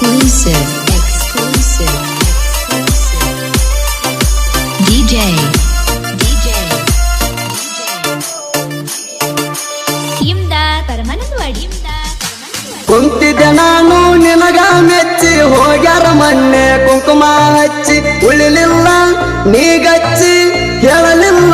exclusive, exclusive, exclusive. DJ, DJ, ಕುಂತಿದೆನಾನು ನಿನಗ ಮೆಚ್ಚಿ ಹೋಗ್ಯಾರ ಮೊನ್ನೆ ಕುಂಕುಮ ಹಚ್ಚಿ ಉಳಿಲಿಲ್ಲ ನೀಗಚ್ಚಿ ಹೇಳಲಿಲ್ಲ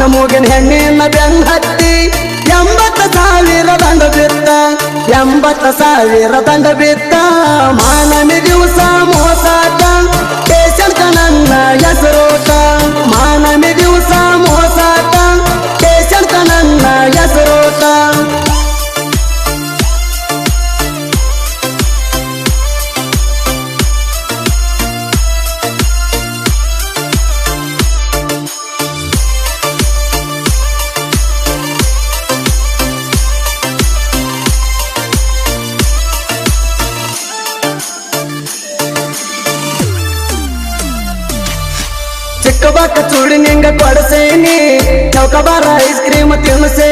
ಗಂಡ ಮೂಗಿನ ಹೆಣ್ಣಿನ ಬೆನ್ ಎಂಬತ್ತ ಸಾವಿರ ದಂಡ ಬಿತ್ತ, ಎಂಬತ್ತ ಸಾವಿರ ದಂಡ ಬಿತ್ತ ಮಾನನಿ ದಿವಸ ಮೋಸಾಟ ಕೇಸಲ್ಕ ನನ್ನ ರೂಪಾಕ ಚೂಡಿ ನಿಂಗ ಕೊಡಸೇನಿ ಚೌಕ ಐಸ್ ಕ್ರೀಮ್ ತಿನ್ನಸೇ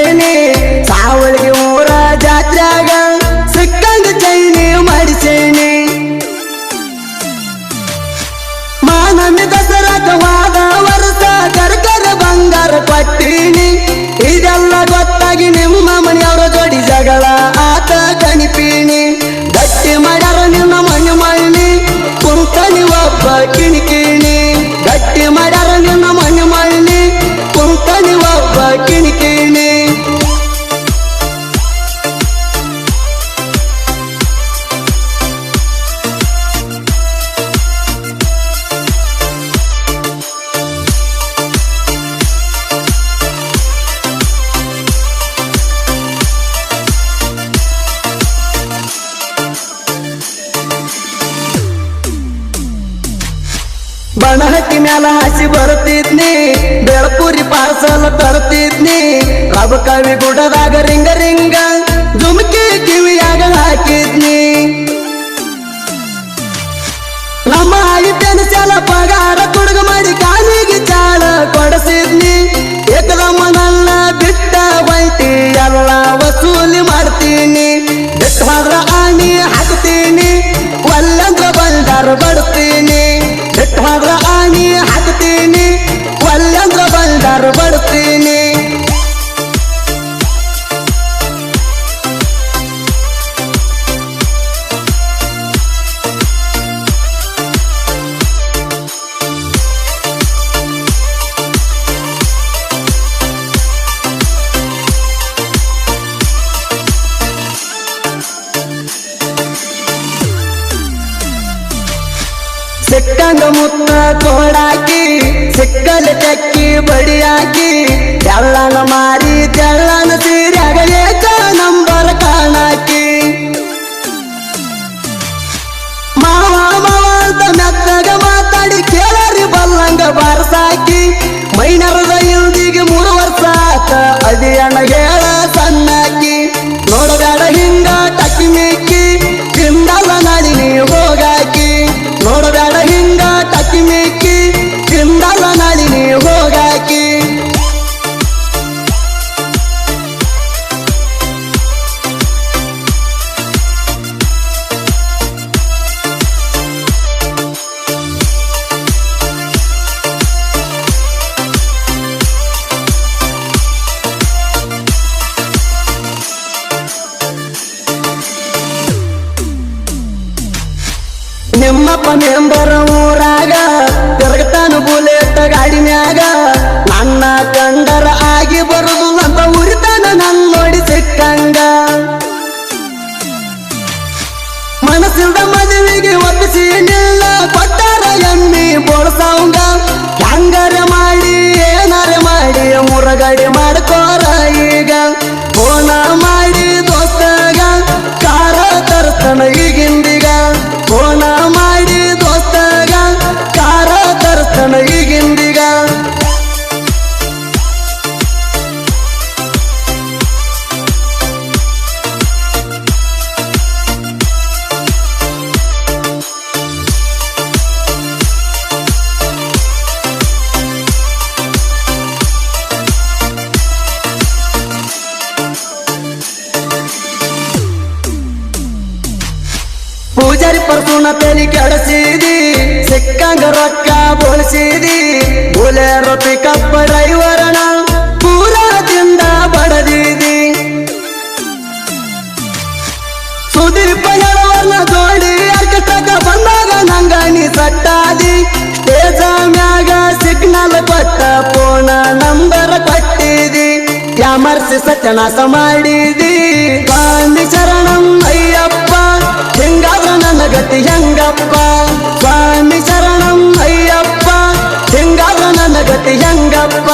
ಮ್ಯಾಲ ಹಸಿ ಬರುತ್ತಿದ್ನಿ ಬೆಳಪುರಿ ಪಾರ್ಸಲ್ ತರುತ್ತಿದ್ನಿ ಕವಿ ಗುಡದಾಗ ರಿಂಗ ರಿಂಗ ಸಿಕ್ಕಂದ ಮುತ್ತ ತೋಡಾಕಿ ಸಿಕ್ಕಲ್ಲಿ ಚಕ್ಕಿ ಬಡಿಯಾಕಿ ಮೆಂಬರ್ ಊರಾಗ, ತಿರುಗತಾನು ಬುಲೆಟ್ ಗಾಡಿ ಮ್ಯಾಗ. ನನ್ನ ಕಂಡರ ಆಗಿ ಬರುದು ಅಂತ ಉರಿತಾನ ನನ್ನ ನೋಡಿ ಸಿಕ್ಕಂಗ. ಮನಸ್ಸಿಲ್ದ ಮದುವೆಗೆ ಒತ್ತಿಸಿ ನಿಲ್ಲ, ಕೊಟ್ಟಾರ ಎಮ್ಮಿ ಬೋಳ್ಸಂಗ ಹೆಂಗಾರ ಮಾಡಿ, ಏನಾರ ಮಾಡಿ ಮುರಗಡೆ ಮಾಡ್ಕೋರ ಈಗ. ನನ್ನ ತಲೆ ಕೆಡಸಿದಿ ಸಿಕ್ಕಂಗ ರೊಕ್ಕ ಬೋಳಿಸಿದಿ ಬುಲೆರೋ ಪಿಕಪ್ ಡ್ರೈವರನ ಪೂರದಿಂದ ಬಡದಿದಿ. ಸುದೀಪ ಹೇಳುವನ್ನ ಜೋಡಿ ಅರ್ಕಟಕ ಬಂದಾಗ ನಂಗ ನೀ ಸಟ್ಟಾದಿ. ಸ್ಟೇಜ ಮ್ಯಾಗ ಸಿಗ್ನಲ್ ಕೊಟ್ಟ ಫೋನ ನಂಬರ್ ಕೊಟ್ಟಿದಿ. ಕ್ಯಾಮರ್ಸಿ ಸತ್ಯನಾಶ ಮಾಡಿದಿ. ಗಾಂಧಿ ಶರಣಂ ಅಯ್ಯಪ್ಪ ಹೆಂಗಪ್ಪ ಸ್ವಾಮಿ ಶರಣಂ ಅಯ್ಯಪ್ಪ ಹಿಂಗಾದ್ರ ನನ್ನ ಗತಿ ಹೆಂಗಪ್ಪ?